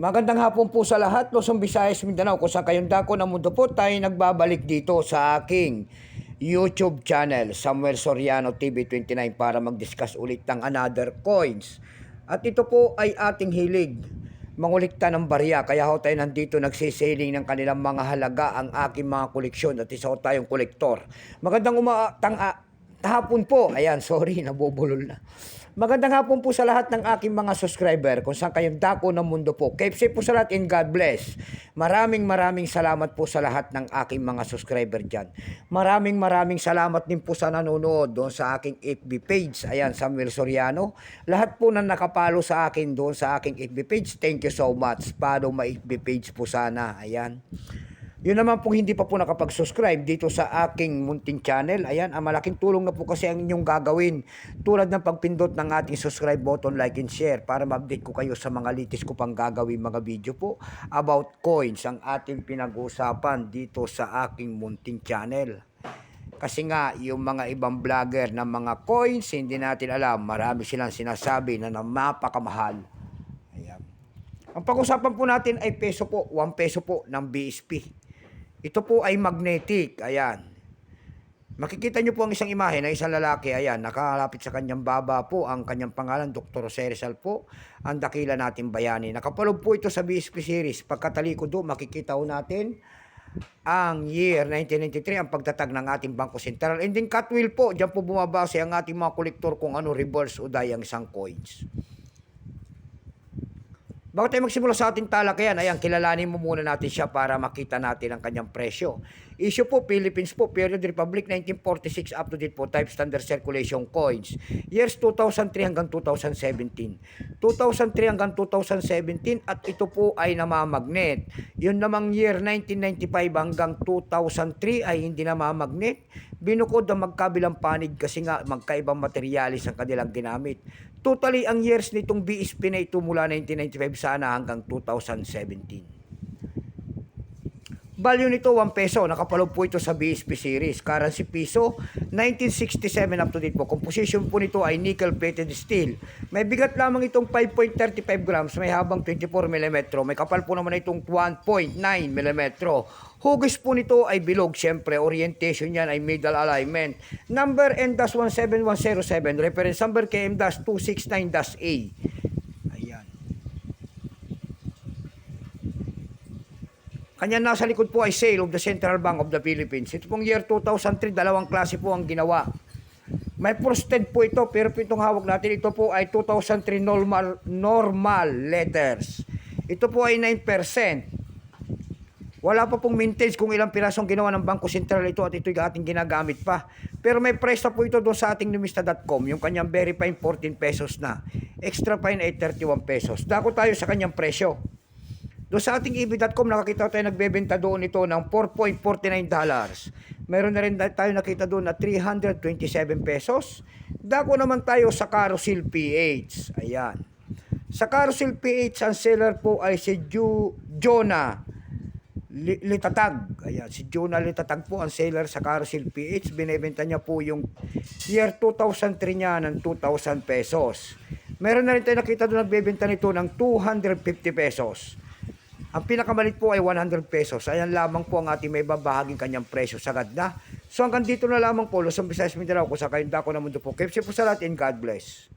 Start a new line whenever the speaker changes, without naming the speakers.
Magandang hapon po sa lahat, Luzon, Visayas, Mindanao. Kung saan kayong dako ng mundo po, tayo nagbabalik dito sa aking YouTube channel, Samuel Soriano TV29 para mag-discuss ulit ng another coins. At ito po ay ating hilig, mangulikta ng barya. Kaya ho tayo nandito nagsisailing ng kanilang mga halaga ang aking mga koleksyon at isa ho tayong kolektor. Magandang uma tang hapon po. Ayan, sorry, nabubulol na. Magandang hapon po sa lahat ng aking mga subscriber kung saan kayong dako ng mundo po. Keep safe po sa lahat and God bless. Maraming maraming salamat po sa lahat ng aking mga subscriber dyan. Maraming maraming salamat din po sa nanonood doon sa aking FB page. Ayan, Samuel Soriano. Lahat po na nakapalo sa akin doon sa aking FB page, thank you so much. Follow my FB page po sana. Ayan. Yun naman pong hindi pa po nakapag-subscribe dito sa aking munting channel. Ayan, ang malaking tulong na po kasi ang inyong gagawin. Tulad ng pagpindot ng ating subscribe button, like and share para ma-update ko kayo sa mga litis ko pang gagawin mga video po about coins ang ating pinag-uusapan dito sa aking munting channel. Kasi nga, yung mga ibang vlogger ng mga coins, hindi natin alam. Marami silang sinasabi na napakamahal. Ayan. Ang pag-usapan po natin ay peso po, 1 peso po ng BSP. Ito po ay magnetic, ayan. Makikita nyo po ang isang imahe na isang lalaki, ayan, nakakalapit sa kanyang baba po ang kanyang pangalan, Dr. Jose Rizal po, ang dakila natin bayani. Nakapalog po ito sa BSP series. Pagkataliko do, makikita ho natin ang year 1993, ang pagtatag ng ating Bangko Sentral. And then Catwheel po, dyan po bumabase ang ating mga kolektor kung ano reverse o die ang isang coins. Bago tayo magsimula sa ating talakayan, ayan, kilalanin mo muna natin siya para makita natin ang kanyang presyo. Issue po, Philippines po, Period Republic 1946 up to date po, type standard circulation coins. Years 2003 hanggang 2017. 2003 hanggang 2017 at ito po ay namamagnet. Yun namang year 1995 hanggang 2003 ay hindi namamagnet. Binukod ang magkabilang panig kasi nga magkaibang materialis ang kanilang ginamit. Totally, ang years nitong BSP na ito mula 1995 sana hanggang 2017. Value nito 1 peso. Nakapalog po ito sa BSP series. Currency piso 1967 up to date po. Composition po nito ay nickel plated steel. May bigat lamang itong 5.35 grams. May habang 24 mm. May kapal po naman itong 1.9 mm. Hugis po nito ay bilog. Siyempre, orientation yan ay middle alignment. Number N-17107. Reference number KM-269-A. Ayan. Kanya nasa likod po ay sale of the Central Bank of the Philippines. Ito pong year 2003, dalawang klase po ang ginawa. May frosted po ito, pero itong hawak natin, ito po ay 2003 normal, normal letters. Ito po ay 9%. Wala pa pong mintage kung ilang pirasong ginawa ng Bangko Sentral ito at ito'y ating ginagamit pa. Pero may price na po ito doon sa ating numista.com, yung kanyang very fine 14 pesos na. Extra fine ay 31 pesos. Dako tayo sa kanyang presyo. Doon sa ating EB.com, nakakita tayo nagbebenta doon ito ng 4.49 dollars. Meron na rin tayo nakita doon na 327 pesos. Dako naman tayo sa Carousel PH. Ayan. Sa Carousel PH, ang seller po ay si Ju Jonah Li- Litatag. Ayan, si Jonah Litatag po ang seller sa Carousel PH. Binebenta niya po yung year 2003 niya ng 2,000 pesos. Meron na rin tayo nakita doon nagbebenta nito ng 250 pesos. Ang pinakamalit po ay 100 pesos. Ayan lamang po ang ating may babahaging kanyang presyo. Sagad na. So hanggang dito na lamang po. Luzon, Visayas, Mindanao. Kung sa kayong dako na mundo po. Keep safe po sa lahat and God bless.